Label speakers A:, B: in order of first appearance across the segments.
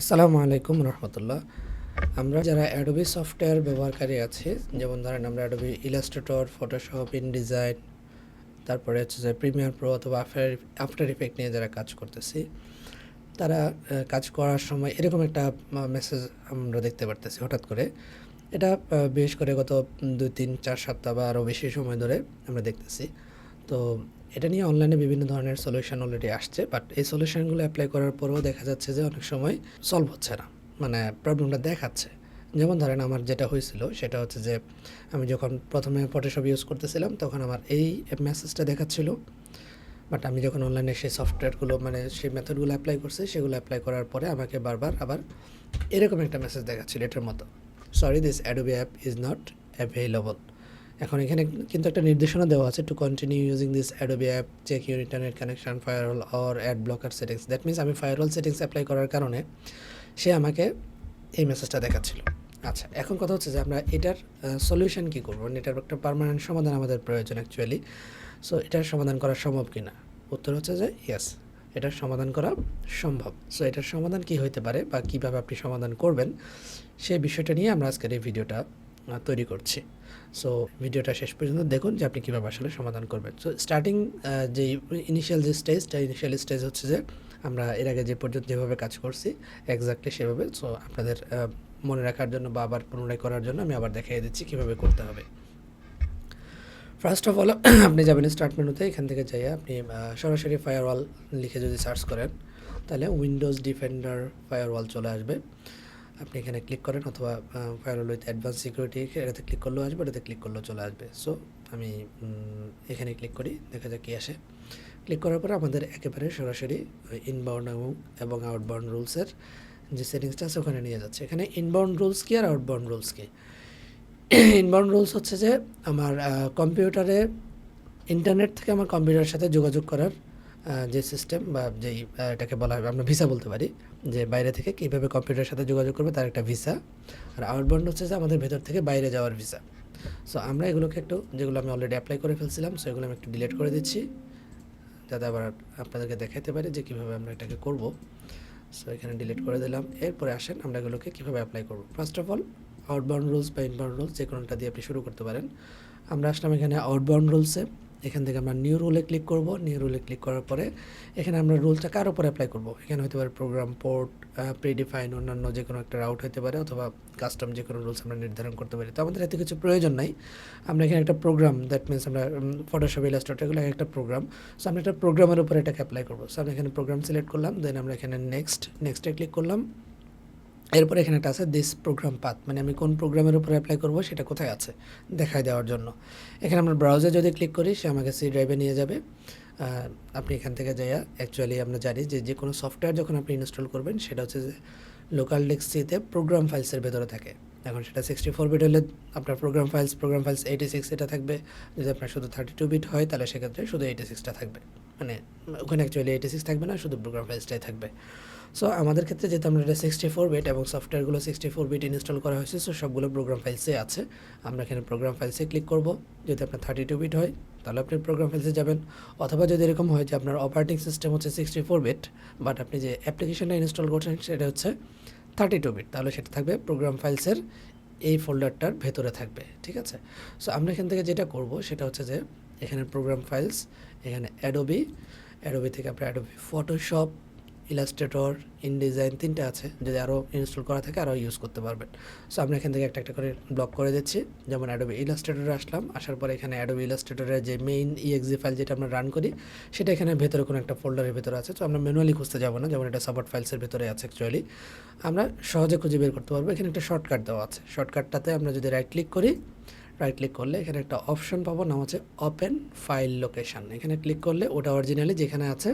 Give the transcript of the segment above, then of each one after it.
A: আসসালামু আলাইকুম রহমতুল্লাহ। আমরা যারা অ্যাডোবি সফটওয়্যার ব্যবহারকারী আছি, যেমন ধরেন আমরা অ্যাডোবি ইলাস্ট্রেটর ফটোশপ ইনডিজাইন তারপরে হচ্ছে যে প্রিমিয়ার প্রো অথবা আফটার আফটার ইফেক্ট নিয়ে যারা কাজ করতেছি, তারা কাজ করার সময় এরকম একটা মেসেজ আমরা দেখতে পারতেছি হঠাৎ করে। এটা বিশেষ করে গত দুই, তিন, চার সপ্তাহ বা আরও বেশি সময় ধরে আমরা দেখতেছি। তো এটা নিয়ে অনলাইনে বিভিন্ন ধরনের সলিউশন অলরেডি আসছে বাট এই সলিউশনগুলো অ্যাপ্লাই করার পরেও দেখা যাচ্ছে যে অনেক সময় সলভ হচ্ছে না মানে প্রবলেমটা দেখাচ্ছে। যেমন ধরেন আমার যেটা হয়েছিল, সেটা হচ্ছে যে আমি যখন প্রথমে ফটোশপ ইউজ করতেছিলাম, তখন আমার এই মেসেজটা দেখাচ্ছিল বাট আমি যখন অনলাইনে সেই সফটওয়্যারগুলো মানে সেই মেথডগুলো অ্যাপ্লাই করছি, সেগুলো অ্যাপ্লাই করার পরে আমাকে বারবার আবার এরকম একটা মেসেজ দেখাচ্ছিল এটার মতো। Sorry this Adobe app is not available এখন এখানে কিন্তু একটা নির্দেশনা দেওয়া আছে to continue using this Adobe app check your internet connection firewall or ad blocker settings that means আমি ফায়ারওয়াল সেটিংস অ্যাপ্লাই করার কারণে সে আমাকে এই মেসেজটা দেখাচ্ছিল। আচ্ছা এখন কথা হচ্ছে যে আমরা এটার সলিউশন কী করব? মানে এটার একটা পার্মানেন্ট সমাধান আমাদের প্রয়োজন অ্যাকচুয়ালি সো এটার সমাধান করা সম্ভব কি না উত্তর হচ্ছে যে ইয়েস এটার সমাধান করা সম্ভব। সো এটার সমাধান কি হতে পারে বা কীভাবে আপনি সমাধান করবেন সেই বিষয়টা নিয়ে আমরা আজকের এই ভিডিওটা তৈরি করছি। সো ভিডিওটা শেষ পর্যন্ত দেখুন যে আপনি কীভাবে আসলে সমাধান করবেন। সো স্টার্টিং যে ইনিশিয়াল যে স্টেজটা ইনিশিয়াল স্টেজ হচ্ছে যে আমরা এর আগে যে পর্যন্ত যেভাবে কাজ করছি এক্স্যাক্টলি সেভাবে সো আপনাদের মনে রাখার জন্য বা আবার পুনরায় করার জন্য আমি আবার দেখিয়ে দিচ্ছি কীভাবে করতে হবে। ফার্স্ট অফ অল আপনি যাবেন স্টার্ট মেনুতে এখান থেকে যাইয়ে আপনি সরাসরি ফায়ারওয়াল লিখে যদি সার্চ করেন, তাহলে উইন্ডোজ ডিফেন্ডার ফায়ারওয়াল চলে আসবে। আপনি এখানে ক্লিক করেন অথবা ফায়ারওয়াল উইথ অ্যাডভান্স সিকিউরিটি এটাতে ক্লিক করলেও আসবে, এটাতে ক্লিক করলেও চলে আসবে। সো আমি এখানে ক্লিক করি, দেখা যাক কী আসে। ক্লিক করার পরে আমাদের একেবারে সরাসরি ইনবাউন্ড এবং এবং আউটবাউন্ড রুলসের যে সেটিংসটা আছে ওখানে নিয়ে যাচ্ছে। এখানে ইনবাউন্ড রুলস কি আর আউটবাউন্ড রুলস কি? ইনবাউন্ড রুলস হচ্ছে যে, আমার কম্পিউটারে ইন্টারনেট থেকে আমার কম্পিউটারের সাথে যোগাযোগ করার যে সিস্টেম বা যেই এটাকে বলা হয়, আমরা ভিসা বলতে পারি, যে বাইরে থেকে কীভাবে কম্পিউটারের সাথে যোগাযোগ করবে তার একটা ভিসা আর আউটবাউন্ড হচ্ছে যে আমাদের ভেতর থেকে বাইরে যাওয়ার ভিসা সো আমরা এগুলোকে একটু, যেগুলো আমি অলরেডি অ্যাপ্লাই করে ফেলছিলাম সো এগুলো আমি একটু ডিলিট করে দিচ্ছি, যাতে আবার আপনাদেরকে দেখাতে পারি যে কীভাবে আমরা এটাকে করব। সো এখানে ডিলিট করে দিলাম। এরপরে আসেন, আমরা এগুলোকে কীভাবে অ্যাপ্লাই করব। First of all outbound rules বা ইনবাউন্ড রুলস যে কোনোটা দিয়ে আপনি শুরু করতে পারেন। আমরা আসলাম এখানে আউটবাউন্ড রুলসে এখান থেকে আমরা নিউ রুলে ক্লিক করব। নিউ রুলে ক্লিক করার পরে এখানে আমরা রুলসটা কার উপর অ্যাপ্লাই করব? এখানে হতে পারে প্রোগ্রাম পোর্ট প্রিডিফাইন অন্যান্য যে কোনো একটা রাউট হতে পারে অথবা কাস্টম যে কোনো রুলস আমরা নির্ধারণ করতে পারি। তো আমাদের এতে কিছু প্রয়োজন নাই। আমরা এখানে একটা প্রোগ্রাম দ্যাট মিনস আমরা ফটোশপ ইলাস্ট্রেটর এগুলো একটা প্রোগ্রাম সো আমরা একটা প্রোগ্রামের উপর এটাকে অ্যাপ্লাই করব। সো আমরা এখানে প্রোগ্রাম সিলেক্ট করলাম দেন আমরা এখানে নেক্সট নেক্সটে ক্লিক করলাম। এরপর এখানে একটা আছে দিস প্রোগ্রাম পাথ মানে আমি কোন প্রোগ্রামের উপর অ্যাপ্লাই করব, সেটা কোথায় আছে দেখায় দেওয়ার জন্য। এখানে আমরা ব্রাউজার যদি ক্লিক করি, সে আমাকে সি ড্রাইভে নিয়ে যাবে। আপনি এখান থেকে যাইয়া অ্যাকচুয়ালি আমরা জানি যে যে কোনো সফটওয়্যার যখন আপনি ইনস্টল করবেন, সেটা হচ্ছে যে লোকাল ডেস্কসিতে প্রোগ্রাম ফাইলসের ভেতরে থাকে। এখন সেটা সিক্সটি ফোর বিট হলে আপনার program files program files eighty six এটা থাকবে। যদি আপনার শুধু থার্টি টু বিট হয়, তাহলে সেক্ষেত্রে শুধু এইটি সিক্সটা থাকবে। মানে ওখানে অ্যাকচুয়ালি এইটি সিক্স থাকবে না, শুধু প্রোগ্রাম ফাইলসটাই থাকবে। সো আমাদের ক্ষেত্রে যেহেতু আমরা এটা সিক্সটি ফোর বিট এবং সফটওয়্যারগুলো সিক্সটি ফোর বিট ইনস্টল করা হয়েছে সো সবগুলো প্রোগ্রাম ফাইলসে আছে। আমরা এখানে প্রোগ্রাম ফাইলসে ক্লিক করব। যদি আপনার থার্টি টু বিট হয়, তাহলে আপনি প্রোগ্রাম ফাইলসে যাবেন। অথবা যদি এরকম হয় যে আপনার অপারেটিং সিস্টেম হচ্ছে সিক্সটি ফোর বিট বাট আপনি যে অ্যাপ্লিকেশনটা ইনস্টল করছেন, সেটা হচ্ছে থার্টি টু বিট তাহলে সেটা থাকবে প্রোগ্রাম ফাইলসের এই ফোল্ডারটার ভেতরে থাকবে, ঠিক আছে? সো আমরা এখান থেকে যেটা করব, সেটা হচ্ছে যে এখানে প্রোগ্রাম ফাইলস এখানে অ্যাডোবি অ্যাডোবি থেকে আপনি অ্যাডোবি ফটোশপ ইলাস্ট্রেটর ইনডিজাইন তিনটে আছে যদি আরও ইনস্টল করা থাকে আরও ইউজ করতে পারবেন। সো আমরা এখান থেকে একটা একটা করে ব্লক করে দিচ্ছি। যেমন অ্যাডোবি ইলাস্ট্রেটরে আসলাম, আসার পরে এখানে অ্যাডোবি ইলাস্ট্রেটরের যে মেইন ইএক্সি ফাইল যেটা আমরা রান করি, সেটা এখানে ভেতরে কোনো একটা ফোল্ডারের ভেতরে আছে। তো আমরা ম্যানুয়ালি খুঁজতে যাব না, যেমন এটা সাপোর্ট ফাইলসের ভেতরে আছে অ্যাকচুয়ালি আমরা সহজে খুঁজে বের করতে পারব। এখানে একটা শর্টকাট দেওয়া আছে। শর্টকাটটাতে আমরা যদি রাইট ক্লিক করি রাইট ক্লিক করলে এখানে একটা অপশন পাবো, নাম হচ্ছে ওপেন ফাইল লোকেশন এখানে ক্লিক করলে ওটা অরিজিনালি যেখানে আছে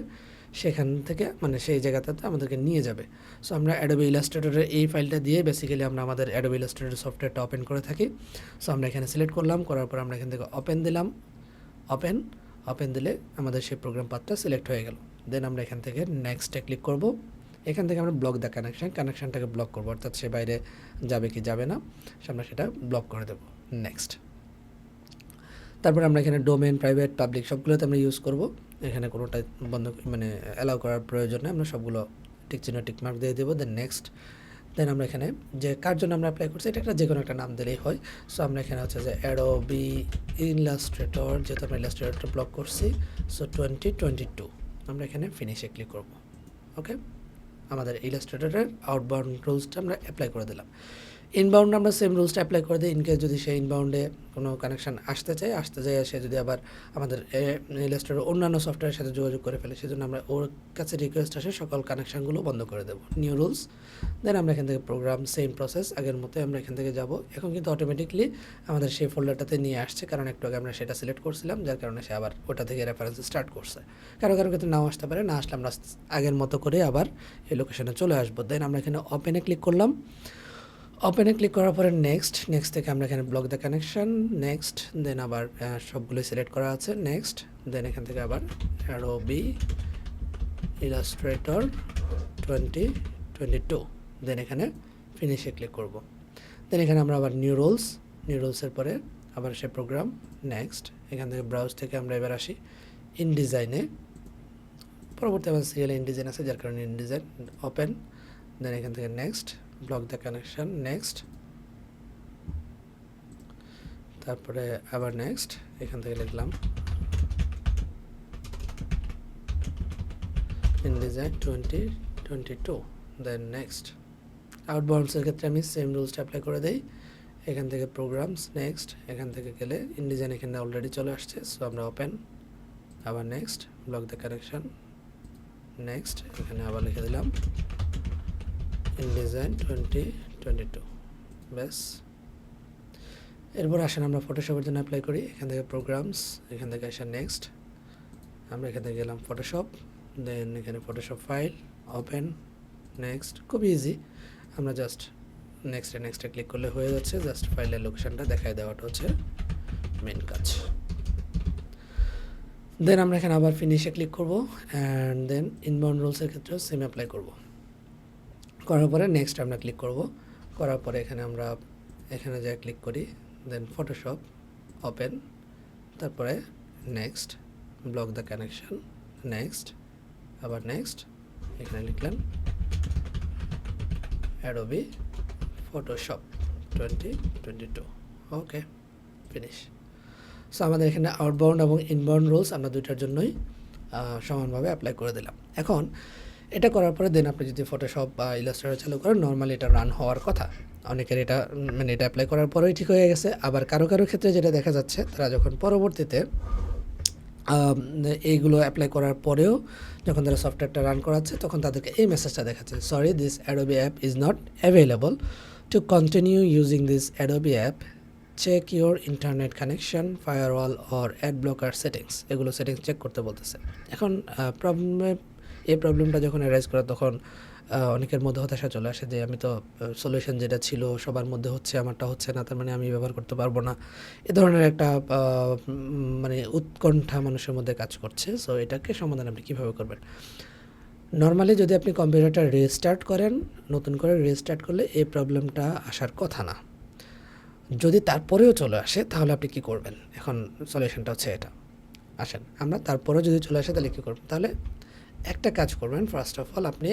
A: সেখান থেকে মানে সেই জায়গাটাতে আমাদেরকে নিয়ে যাবে। সো আমরা অ্যাডোবি ইলাস্ট্রেটরের এই ফাইলটা দিয়ে বেসিক্যালি আমরা আমাদের অ্যাডোবি ইলাস্ট্রেটর সফটওয়্যারটা ওপেন করে থাকি। সো আমরা এখানে সিলেক্ট করলাম, করার পর আমরা এখান থেকে ওপেন দিলাম। ওপেন ওপেন দিলে আমাদের সেই প্রোগ্রাম পাথটা সিলেক্ট হয়ে গেল। দেন আমরা এখান থেকে নেক্সটে ক্লিক করব। এখান থেকে আমরা ব্লক দ্য কানেকশান কানেকশানটাকে ব্লক করব। অর্থাৎ সে বাইরে যাবে কি যাবে না, সে আমরা সেটা ব্লক করে দেবো। নেক্সট তারপর আমরা এখানে ডোমেন প্রাইভেট পাবলিক সবগুলোতে আমরা ইউজ করব। এখানে কোনোটা বন্ধ মানে অ্যালাউ করার প্রয়োজন নেই। আমরা সবগুলো টিক চিহ্ন টিক মার্ক দিয়ে দেবো দেন নেক্সট দেন আমরা এখানে যে কার জন্য আমরা অ্যাপ্লাই করছি, এটা একটা যে কোনো একটা নাম দিলেই হয়। সো আমরা এখানে হচ্ছে যে অ্যাডোবি ইলাস্ট্রেটর যেহেতু আমরা ইলাস্ট্রেটরটা ব্লক করছি সো টোয়েন্টি টোয়েন্টি টু আমরা এখানে ফিনিশে ক্লিক করব। ওকে আমাদের ইলাস্ট্রেটরের আউটবাউন্ড রুলসটা আমরা অ্যাপ্লাই করে দিলাম। ইনবাউন্ড আমরা সেম রুলসটা অ্যাপ্লাই করে দিই ইনকেস যদি সে ইনবাউন্ডে কোনো কানেকশন আসতে চায়, আসতে যায় সে যদি আবার আমাদের ইলাস্ট্রেটর অন্যান্য সফটওয়্যারের সাথে যোগাযোগ করে ফেলে, সেজন্য আমরা ওর কাছে রিকোয়েস্ট আসে সকল কানেকশানগুলো বন্ধ করে দেবো। নিউ রুলস দেন আমরা এখান থেকে প্রোগ্রাম সেম প্রসেস আগের মতো আমরা এখান থেকে যাব। এখন কিন্তু অটোমেটিকলি আমাদের সেই ফোল্ডারটাতে নিয়ে আসছে, কারণ একটু আগে আমরা সেটা সিলেক্ট করছিলাম, যার কারণে সে আবার ওটা থেকে রেফারেন্স স্টার্ট করছে। কারও কারও ক্ষেত্রে নাও আসতে পারে, না আসলে আমরা আগের মতো করে আবার এই লোকেশনে চলে আসব। দেন আমরা এখানে ওপেনে ক্লিক করলাম। ওপেনে ক্লিক করার পরে নেক্সট নেক্সট থেকে আমরা এখানে block the connection next then আবার আহ, সবগুলো সিলেক্ট করা আছে নেক্সট দেন এখান থেকে আবার Adobe Illustrator twenty twenty two then এখানে ফিনিশে ক্লিক করব। দেন এখানে আমরা আবার নিউ রোলস নিউ রোলসের পরে আবার সে প্রোগ্রাম নেক্সট এখান থেকে ব্রাউজ থেকে আমরা এবার আসি ইন ডিজাইনে পরবর্তী আমার সিরিয়াল ইন ডিজাইন আছে যার কারণে ইন ডিজাইন ওপেন দেন এখান থেকে next block the connection next তারপরে আবার নেক্সট এখান থেকে লিখলাম। InDesign twenty twenty two then next আউটবাউন্ডসের ক্ষেত্রে আমি সেম রুলসটা অ্যাপ্লাই করে দিই। এখান থেকে প্রোগ্রামস নেক্সট এখান থেকে গেলে ইনডিজাইন এখানে অলরেডি চলে আসছে সো আমরা ওপেন আবার next block the connection next এখানে আবার লিখে দিলাম। InDesign twenty twenty two ব্যাস। এরপর আসেন আমরা ফটোশপের জন্য অ্যাপ্লাই করি। এখান থেকে প্রোগ্রামস এখান থেকে আসেন নেক্সট আমরা এখান থেকে গেলাম ফটোশপ দেন এখানে ফটোশপ ফাইল ওপেন নেক্সট খুব ইজি আমরা জাস্ট নেক্সটে নেক্সটে ক্লিক করলে হয়ে যাচ্ছে। জাস্ট ফাইলের লোকেশনটা দেখাই দেওয়াটা হচ্ছে মেন কাজ। দেন আমরা এখানে আবার ফিনিশে ক্লিক করব। অ্যান্ড দেন ইনবাউন্ড রুলসের ক্ষেত্রেও সেম অ্যাপ্লাই করব। করার পরে নেক্সট আমরা ক্লিক করব। করার পরে এখানে আমরা, এখানে যা ক্লিক করি দেন ফটোশপ ওপেন তারপরে next block the connection next আবার নেক্সট এখানে লিখলাম Adobe Photoshop twenty twenty two okay finish so আমাদের এখানে আউটবাউন্ড এবং ইনবাউন্ড রুলস আমরা দুইটার জন্যই সমানভাবে অ্যাপ্লাই করে দিলাম। এখন এটা করার পরে দেন আপনি যদি ফটোশপ বা ইলাস্ট্রেটর চালু করেন নর্মালি এটা রান হওয়ার কথা। অনেকের এটা মানে এটা অ্যাপ্লাই করার পরেই ঠিক হয়ে গেছে। আবার কারও কারও ক্ষেত্রে যেটা দেখা যাচ্ছে, তারা যখন পরবর্তীতে এইগুলো অ্যাপ্লাই করার পরেও যখন তারা সফটওয়্যারটা রান করাচ্ছে, তখন তাদেরকে এই মেসেজটা দেখাচ্ছে sorry this Adobe app is not available to continue using this Adobe app check your internet connection firewall or ad blocker settings এগুলো সেটিংস চেক করতে বলতেছে। এখন প্রবলেমে এই প্রবলেমটা যখন অ্যারাইজ করা, তখন অনেকের মধ্যে হতাশা চলে আসে যে, আমি তো সলিউশন যেটা ছিল, সবার মধ্যে হচ্ছে, আমারটা হচ্ছে না, তার মানে আমি ব্যবহার করতে পারব না। এ ধরনের একটা মানে উৎকণ্ঠা মানুষের মধ্যে কাজ করছে। সো এটাকে সমাধান আপনি কীভাবে করবেন? নর্মালি যদি আপনি কম্পিউটারটা রিস্টার্ট করেন, নতুন করে রিস্টার্ট করলে এই প্রবলেমটা আসার কথা না। যদি তারপরেও চলে আসে, তাহলে আপনি কি করবেন? এখন সলিউশনটা হচ্ছে এটা। আসেন, আমরা তারপরেও যদি চলে আসে, তাহলে কী করবেন তাহলে একটা কাজ করবেন ফার্স্ট অফ অল আপনি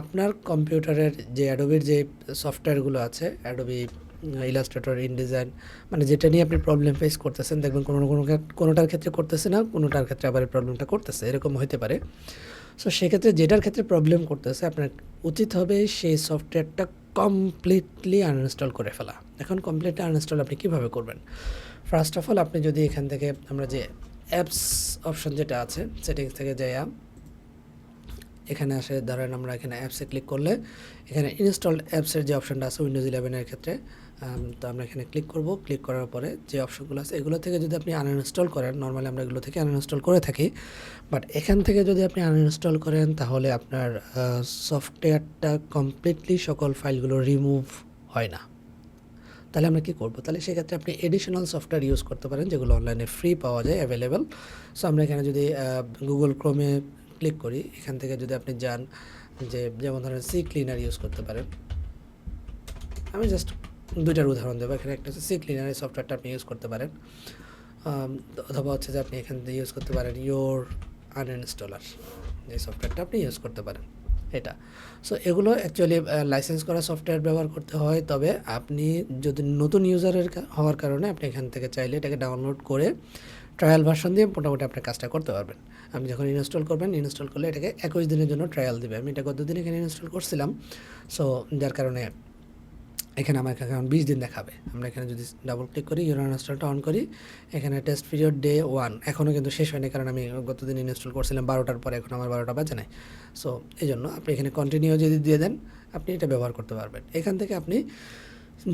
A: আপনার কম্পিউটারের যে অ্যাডোবির যে সফটওয়্যারগুলো আছে অ্যাডোবি ইলাস্ট্রেটর ইনডিজাইন মানে যেটা নিয়ে আপনি প্রবলেম ফেস করতেছেন, দেখবেন কোনো কোনো কোনোটার ক্ষেত্রে করতেছে না, কোনোটার ক্ষেত্রে আবার প্রবলেমটা করতেছে, এরকম হতে পারে। সো সেক্ষেত্রে যেটার ক্ষেত্রে প্রবলেম করতেছে, আপনার উচিত হবে সেই সফটওয়্যারটা কমপ্লিটলি আনইনস্টল করে ফেলা। এখন কমপ্লিটলি আনইনস্টল আপনি কীভাবে করবেন? ফার্স্ট অফ অল আপনি যদি এখান থেকে আমরা যে অ্যাপস অপশন যেটা আছে সেটিংস থেকে যাইয়া এখানে আসে, ধরেন আমরা এখানে অ্যাপসে ক্লিক করলে, এখানে ইনস্টলড অ্যাপসের যে অপশনটা আছে উইন্ডোজ ইলেভেনের ক্ষেত্রে তো আমরা এখানে ক্লিক করব। ক্লিক করার পরে যে অপশনগুলো আছে, এগুলো থেকে যদি আপনি আনইনস্টল করেন নর্মালি আমরা এগুলো থেকে আনইনস্টল করে থাকি বাট এখান থেকে যদি আপনি আনইনস্টল করেন, তাহলে আপনার সফটওয়্যারটা কমপ্লিটলি সকল ফাইলগুলো রিমুভ হয় না। তাহলে আমরা কী করব? তাহলে সেক্ষেত্রে আপনি এডিশনাল সফটওয়্যার ইউজ করতে পারেন, যেগুলো অনলাইনে ফ্রি পাওয়া যায় অ্যাভেলেবেল সো আমরা এখানে যদি গুগল ক্রোমে ক্লিক করি, এখান থেকে যদি আপনি যান, যে যেমন ধরেন সি ক্লিনার ইউজ করতে পারেন। আমি জাস্ট দুইটার উদাহরণ দেবো। এখানে একটা হচ্ছে সি ক্লিনার এই সফটওয়্যারটা আপনি ইউজ করতে পারেন। অথবা হচ্ছে যে আপনি এখান থেকে ইউজ করতে পারেন ইয়োর আনইনস্টলার এই সফটওয়্যারটা আপনি ইউজ করতে পারেন। এটা। সো এগুলো অ্যাকচুয়ালি লাইসেন্স করা সফটওয়্যার ব্যবহার করতে হয়, তবে আপনি যদি নতুন ইউজারের হওয়ার কারণে আপনি এখান থেকে চাইলে এটাকে ডাউনলোড করে ট্রায়াল ভার্সন দিয়ে মোটামুটি আপনার কাজটা করতে পারবেন। আপনি যখন ইনস্টল করবেন ইনস্টল করলে এটাকে একুশ দিনের জন্য ট্রায়াল দেবে। আমি এটা গত দিন এখানে ইনস্টল করছিলাম। সো যার কারণে এখানে আমার এখন বিশ দিন দেখাবে। আমরা এখানে যদি ডাবল ক্লিক করি ইউরো ইনস্টলটা অন করি, এখানে টেস্ট পিরিয়ড ডে ওয়ান এখনও কিন্তু শেষ হয়নি কারণ আমি গতদিন ইনস্টল করছিলাম বারোটার পরে, এখন আমার বারোটা বাজে নাই। সো এই জন্য আপনি এখানে কন্টিনিউ যদি দিয়ে দেন, আপনি এটা ব্যবহার করতে পারবেন। এখান থেকে আপনি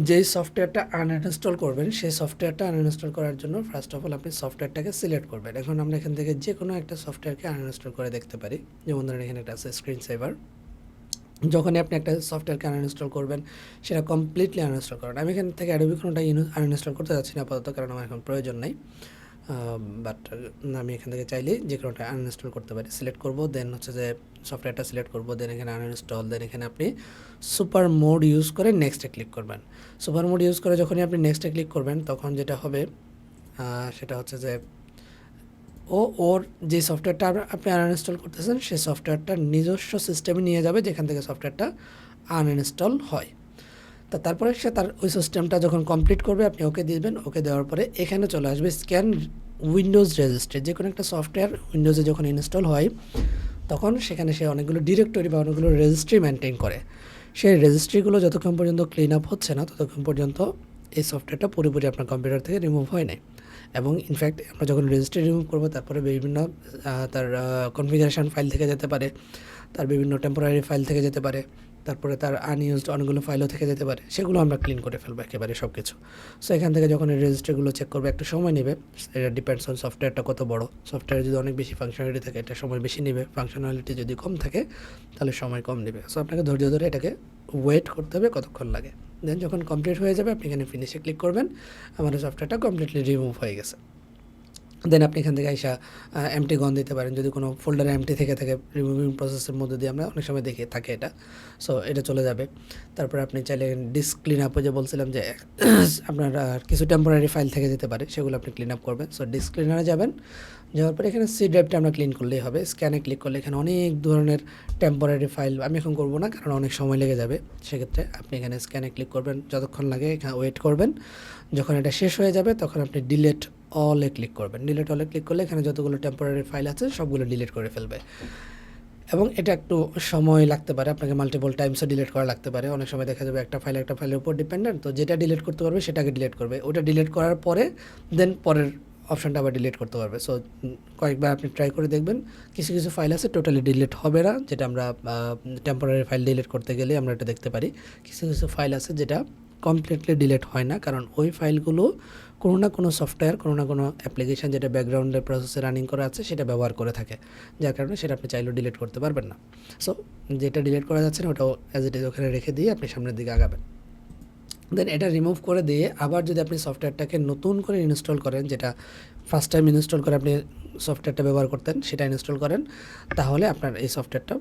A: যেই সফটওয়্যারটা আনইনস্টল করবেন, সেই সফটওয়্যারটা আনইনস্টল করার জন্য ফার্স্ট অফ অল আপনি সফটওয়্যারটাকে সিলেক্ট করবেন। এখন আমরা এখান থেকে যে কোনো একটা সফটওয়্যারকে আনইনস্টল করে দেখতে পারি। যেমন ধরেন এখানে একটা আছে স্ক্রিন সেভার যখনই আপনি একটা সফটওয়্যারকে আনইনস্টল করবেন, সেটা কমপ্লিটলি আনইনস্টল করেন আমি এখান থেকে অ্যাডোবি কোনোটা আনইনস্টল করতে যাচ্ছি না আপাতত, কারণ আমার এখন প্রয়োজন নাই। বাট আমি এখান থেকে চাইলেই যে কোনোটা আনইনস্টল করতে পারি। সিলেক্ট করব দেন হচ্ছে যে সফটওয়্যারটা সিলেক্ট করব দেন এখানে আনইনস্টল দেন এখানে আপনি সুপার মোড ইউজ করে নেক্সটে ক্লিক করবেন। সুপার মোড ইউজ করে যখনই আপনি নেক্সটে ক্লিক করবেন, তখন যেটা হবে সেটা হচ্ছে যে ও ওর যে সফটওয়্যারটা আপনি আনইনস্টল করতেছেন সেই সফটওয়্যারটা নিজস্ব সিস্টেমে নিয়ে যাবে যেখান থেকে সফটওয়্যারটা আনইনস্টল হয়। তা তারপরে সে তার ওই সিস্টেমটা যখন কমপ্লিট করবে, আপনি ওকে দিবেন, ওকে দেওয়ার পরে এখানে চলে আসবে স্ক্যান উইন্ডোজ রেজিস্ট্রি যে কোনো একটা সফটওয়্যার উইন্ডোজে যখন ইনস্টল হয়, তখন সেখানে সে অনেকগুলো ডিরেক্টরি বা অনেকগুলো রেজিস্ট্রি মেনটেন করে। সেই রেজিস্ট্রিগুলো যতক্ষণ পর্যন্ত ক্লিন আপ হচ্ছে না, ততক্ষণ পর্যন্ত এই সফটওয়্যারটা পুরোপুরি আপনার কম্পিউটার থেকে রিমুভ হয় নাই। এবং ইনফ্যাক্ট আমরা যখন রেজিস্ট্রি রিমুভ করব, তারপরে বিভিন্ন তার কনফিগারেশন ফাইল থেকে যেতে পারে, তার বিভিন্ন টেম্পোরারি ফাইল থেকে যেতে পারে, তারপরে তার আনইউজড অনেকগুলো ফাইলও থেকে যেতে পারে, সেগুলো আমরা ক্লিন করে ফেলব একেবারে সব কিছু সো এখান থেকে যখন এই রেজিস্ট্রিগুলো চেক করবে, একটা সময় নেবে, এটা ডিপেন্ডস অন সফটওয়্যারটা কত বড়। সফটওয়্যার যদি অনেক বেশি ফাংশনালিটি থাকে, এটা সময় বেশি নেবে ফাংশনালিটি যদি কম থাকে, তাহলে সময় কম নেবে। সো আপনাকে ধৈর্য ধরে এটাকে ওয়েট করতে হবে কতক্ষণ লাগে। দেন যখন কমপ্লিট হয়ে যাবে, আপনি এখানে ফিনিশে ক্লিক করবেন। আমাদের সফটওয়্যারটা কমপ্লিটলি রিমুভ হয়ে গেছে। দেন আপনি এখান থেকে আইসা এমটি গন দিতে পারেন। যদি কোনো ফোল্ডারে এমটি থেকে থাকে রিমুভিং প্রসেসের মধ্যে দিয়ে আমরা অনেক সময় দেখি থাকে এটা। সো এটা চলে যাবে। তারপরে আপনি চাইলে ডিস্ক ক্লিন আপে যে বলছিলাম যে, আপনার কিছু টেম্পোরারি ফাইল থেকে যেতে পারে, সেগুলো আপনি ক্লিন আপ করবেন সো ডিস্ক ক্লিনারে যাবেন। যাওয়ার পরে এখানে সি ড্রাইভটা আমরা ক্লিন করলেই হবে। স্ক্যানে ক্লিক করলে এখানে অনেক ধরনের টেম্পোরারি ফাইল আমি এখন করব না, কারণ অনেক সময় লেগে যাবে। সেক্ষেত্রে আপনি এখানে স্ক্যানে ক্লিক করবেন। যতক্ষণ লাগে এখানে ওয়েট করবেন। যখন এটা শেষ হয়ে যাবে, তখন আপনি ডিলেট অলে ক্লিক করবেন ডিলেট অলে ক্লিক করলে এখানে যতগুলো টেম্পোরারি ফাইল আছে সবগুলো ডিলিট করে ফেলবে। এবং এটা একটু সময় লাগতে পারে, আপনাকে মাল্টিপল টাইমসও ডিলিট করা লাগতে পারে। অনেক সময় দেখা যাবে একটা ফাইল একটা ফাইলের উপর ডিপেন্ডেন্ট তো যেটা ডিলিট করতে পারবে সেটাকে ডিলিট করবে। ওটা ডিলিট করার পরে দেন পরের অপশানটা আবার ডিলিট করতে পারবে। সো কয়েকবার আপনি ট্রাই করে দেখবেন, কিছু কিছু ফাইল আছে টোটালি ডিলিট হবে না, যেটা আমরা টেম্পোরারি ফাইল ডিলিট করতে গেলে আমরা এটা দেখতে পারি। কিছু কিছু ফাইল আছে যেটা কমপ্লিটলি ডিলিট হয় না, কারণ ওই ফাইলগুলো কোনো না কোনো সফটওয়্যার কোনো না কোনো অ্যাপ্লিকেশান যেটা ব্যাকগ্রাউন্ডে প্রসেসে রানিং করা আছে, সেটা ব্যবহার করে থাকে। যার কারণে সেটা আপনি চাইলেও ডিলিট করতে পারবেন না। সো যেটা ডিলিট করা যাচ্ছে না, ওটাও অ্যাজ ইট ইজ ওখানে রেখে দিয়ে আপনি সামনের দিকে আগাবেন। দেন এটা রিমুভ করে দিয়ে আবার যদি আপনি সফটওয়্যারটাকে নতুন করে ইনস্টল করেন, যেটা ফার্স্ট টাইম ইনস্টল করে আপনি সফটওয়্যারটা ব্যবহার করতেন, সেটা ইনস্টল করেন, তাহলে আপনার এই সফটওয়্যারটা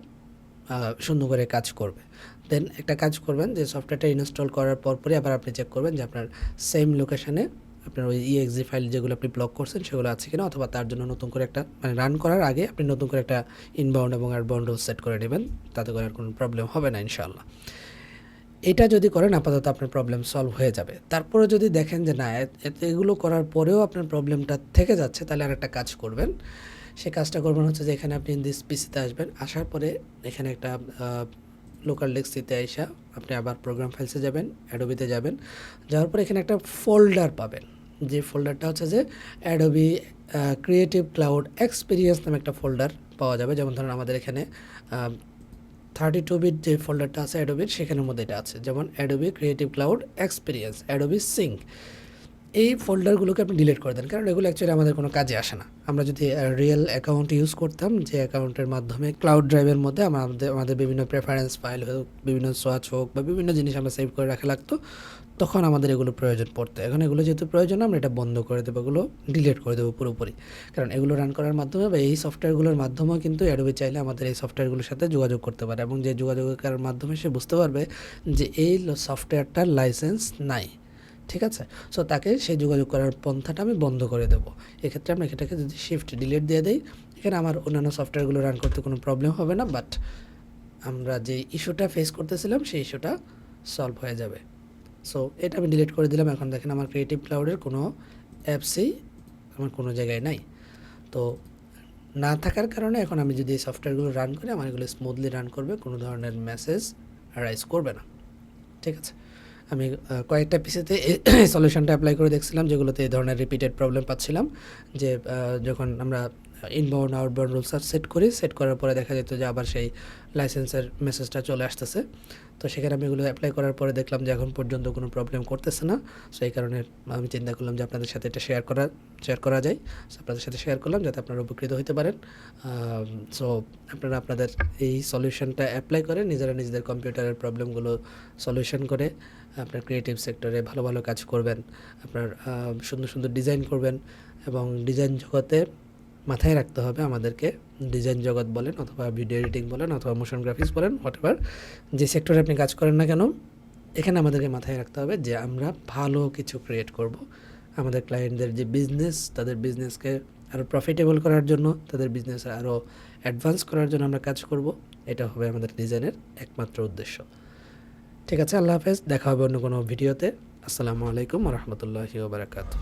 A: সুন্দর করে কাজ করবে। দেন একটা কাজ করবেন যে সফটওয়্যারটা ইনস্টল করার পরপরই আবার আপনি চেক করবেন যে আপনার সেম লোকেশানে আপনার ওই ইএক্সি ফাইল যেগুলো আপনি ব্লক করছেন সেগুলো আছে কিনা অথবা তার জন্য নতুন করে একটা মানে রান করার আগে আপনি নতুন করে একটা ইনবাউন্ড এবং আউটবাউন্ড সেট করে নেবেন, তাতে করে আর কোনো প্রবলেম হবে না ইনশাআল্লাহ। এটা যদি করেন, আপাতত আপনার প্রবলেম সলভ হয়ে যাবে। তারপরে যদি দেখেন যে না এগুলো করার পরেও আপনার প্রবলেমটা থেকে যাচ্ছে, তাহলে আর একটা কাজ করবেন। সে কাজটা করবেন হচ্ছে যে এখানে আপনি দিস পিসিতে আসবেন, আসার পরে এখানে একটা লোকাল ডেস্কসিতে আইসা আপনি আবার প্রোগ্রাম ফাইলসে যাবেন অ্যাডোবিতে যাবেন। যাওয়ার পরে এখানে একটা ফোল্ডার পাবেন। যে ফোল্ডারটা হচ্ছে যে অ্যাডোবি ক্রিয়েটিভ ক্লাউড এক্সপিরিয়েন্স নামে একটা ফোল্ডার পাওয়া যাবে। যেমন ধরুন আমাদের এখানে থার্টি টু বিট যে ফোল্ডারটা আছে অ্যাডোবির সেখানের মধ্যে এটা আছে। যেমন Adobe Creative Cloud Experience Adobe Sync এই ফোল্ডারগুলোকে আপনি ডিলিট করে দেন। কারণ এগুলো অ্যাকচুয়ালি আমাদের কোনো কাজে আসে না। আমরা যদি রিয়েল অ্যাকাউন্ট ইউজ করতাম, যে অ্যাকাউন্টের মাধ্যমে ক্লাউড ড্রাইভের মধ্যে আমাদের আমাদের বিভিন্ন প্রেফারেন্স ফাইল হোক, বিভিন্ন সোয়াচ হোক, বা বিভিন্ন জিনিস আমরা সেভ করে রাখা লাগতো, তখন আমাদের এগুলো প্রয়োজন পড়তো। এখন এগুলো যেহেতু প্রয়োজন, আমরা এটা বন্ধ করে দেবো, এগুলো ডিলিট করে দেবো পুরোপুরি। কারণ এগুলো রান করার মাধ্যমে বা এই সফটওয়্যারগুলোর মাধ্যমেও কিন্তু অ্যাডোবি চাইলে আমাদের এই সফটওয়্যারগুলোর সাথে যোগাযোগ করতে পারে। এবং যে যোগাযোগের মাধ্যমে সে বুঝতে পারবে যে এই সফটওয়্যারটার লাইসেন্স নাই। ঠিক আছে? সো তাকে সেই যোগাযোগ করার পন্থাটা আমি বন্ধ করে দেবো। এক্ষেত্রে আমরা এটাকে যদি শিফট ডিলিট দিয়ে দিই, এখানে আমার অন্যান্য সফটওয়্যারগুলো রান করতে কোনো প্রবলেম হবে না বাট আমরা যে ইস্যুটা ফেস করতেছিলাম, সেই ইস্যুটা সলভ হয়ে যাবে। সো এটা আমি ডিলিট করে দিলাম। এখন দেখেন আমার ক্রিয়েটিভ ক্লাউডের কোনো অ্যাপসই আমার কোনো জায়গায় নাই। তো না থাকার কারণে এখন আমি যদি এই সফটওয়্যারগুলো রান করি, আমার এগুলো স্মুথলি রান করবে, কোনো ধরনের মেসেজ রাইজ করবে না। ঠিক আছে? আমি কয়েকটা পিসেতে সলিউশনটা অ্যাপ্লাই করে দেখছিলাম, যেগুলোতে এই ধরনের রিপিটেড প্রবলেম পাচ্ছিলাম। যে যখন আমরা ইনবাউন্ড আউটবাউন্ড রুলস আর সেট করি সেট করার পরে দেখা যেত যে আবার সেই লাইসেন্সের মেসেজটা চলে আসতেছে। তো সেখানে আমি এগুলো অ্যাপ্লাই করার পরে দেখলাম যে এখন পর্যন্ত কোনো প্রবলেম করতেছে না। সো এই কারণে আমি চিন্তা করলাম যে আপনাদের সাথে এটা শেয়ার করা শেয়ার করা যায়। সো আপনাদের সাথে শেয়ার করলাম যাতে আপনারা উপকৃত হতে পারেন। সো আপনারা আপনাদের এই সলিউশনটা অ্যাপ্লাই করে, নিজেরা নিজেদের কম্পিউটারের প্রবলেমগুলো সলিউশন করে, আপনার ক্রিয়েটিভ সেক্টরে ভালো ভালো কাজ করবেন, আপনার সুন্দর সুন্দর ডিজাইন করবেন এবং ডিজাইন জগতে মাথায় রাখতে হবে আমাদেরকে ডিজাইন জগৎ বলেন অথবা ভিডিও এডিটিং বলেন অথবা মোশন গ্রাফিক্স বলেন হোয়াট এভার যে সেক্টরে আপনি কাজ করেন না কেন, এখানে আমাদেরকে মাথায় রাখতে হবে যে আমরা ভালো কিছু ক্রিয়েট করব। আমাদের ক্লায়েন্টদের যে বিজনেস তাদের বিজনেসকে আরও প্রফিটেবল করার জন্য, তাদের বিজনেস আরও অ্যাডভান্স করার জন্য আমরা কাজ করব। এটা হবে আমাদের ডিজাইনের একমাত্র উদ্দেশ্য। ঠিক আছে, আল্লাহ হাফেজ, দেখা হবে অন্য কোনো ভিডিওতে আসসালামু আলাইকুম রহমতুল্লাহি বারাকাতু